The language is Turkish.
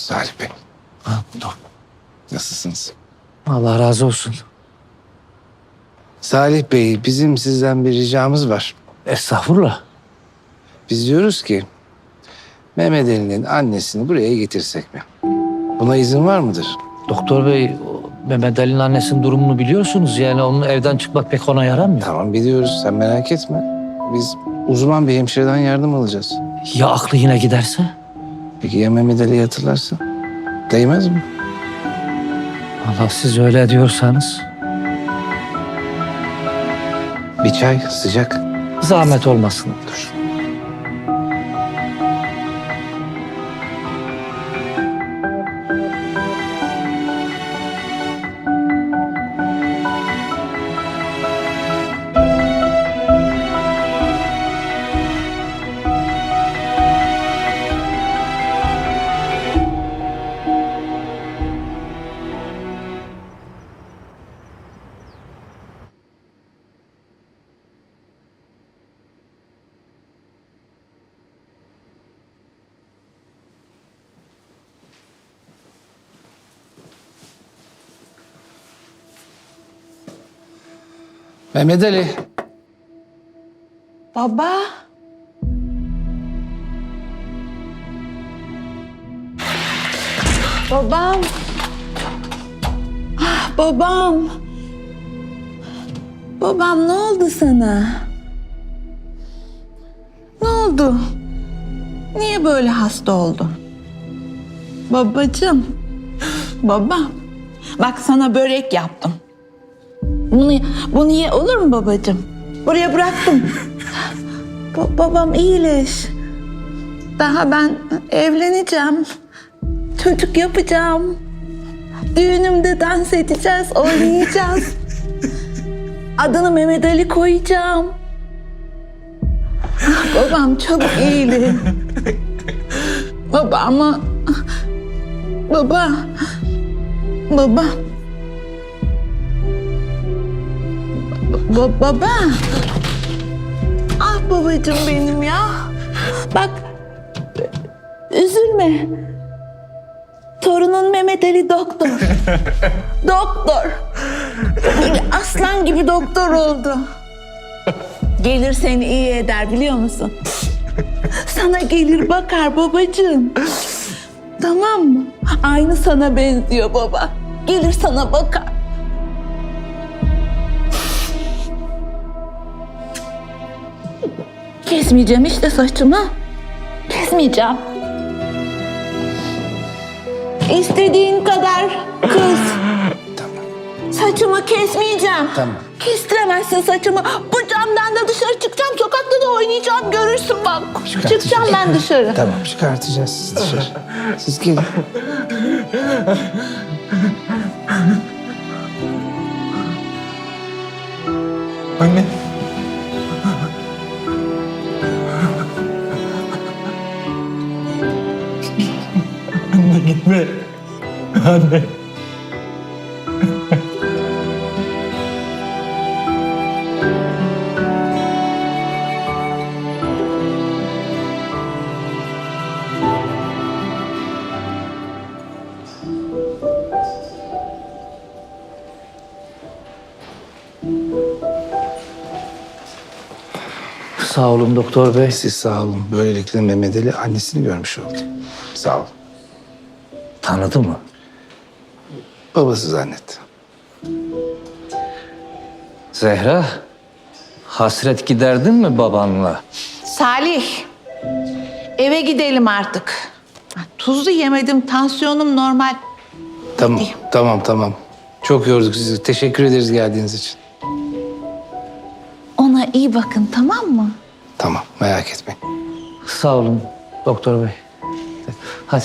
Salih Bey, Ha, dur. nasılsınız? Allah razı olsun. Salih Bey, bizim sizden bir ricamız var. Estağfurullah. Biz diyoruz ki Mehmet Ali'nin annesini buraya getirsek mi? Buna izin var mıdır? Doktor bey o Mehmet Ali'nin annesinin durumunu biliyorsunuz. Yani onun evden çıkmak pek ona yaramıyor. Tamam biliyoruz, sen merak etme. Biz uzman bir hemşireden yardım alacağız. Ya aklı yine giderse? Peki ya Mehmet Ali'yi hatırlarsa? Değmez mi? Allah siz öyle diyorsanız Bir çay, sıcak. zahmet olmasın. Dur. Mehmet Ali. Baba. Babam. Ah babam. Babam ne oldu sana? Ne oldu? Niye böyle hasta oldun? Babacığım. Babam. Bak sana börek yaptım. Bunu, bunu ye olur mu babacığım? Buraya bıraktım. Ba- babam iyileş. Daha ben evleneceğim. Çocuk yapacağım. Düğünümde dans edeceğiz, oynayacağız. Adını Mehmet Ali koyacağım. Babam çabuk iyili. Baba ama... Baba. Baba. Ba- baba. Ah babacığım benim ya. Bak. Üzülme. Torunun Mehmet Ali doktor. doktor. Böyle aslan gibi doktor oldu. Gelir seni iyi eder biliyor musun? Sana gelir bakar babacığım. Tamam mı? Aynı sana benziyor baba. Gelir sana bakar. Kesmeyeceğim işte saçımı. Kesmeyeceğim. İstediğin kadar kız. Tamam. Saçımı kesmeyeceğim. Tamam. Kestiremezsin saçımı. Bu camdan da dışarı çıkacağım. Sokakta da oynayacağım. Görürsün bak. Çıkacağım ben dışarı. Tamam, çıkartacağız sizi dışarı. Siz gelin. Anne. Gitme. Anne. Sağ olun doktor bey. Siz sağ olun. Böylelikle Mehmet Ali annesini görmüş oldu. Sağ olun. Tanıdı mı? Babası zannetti. Zehra, hasret giderdin mi babanla? Salih, eve gidelim artık. Tuzlu yemedim, tansiyonum normal. Tamam, Hadi. tamam, tamam. Çok yorduk sizi. Teşekkür ederiz geldiğiniz için. Ona iyi bakın tamam mı? Tamam, merak etmeyin. Sağ olun doktor bey. Hadi.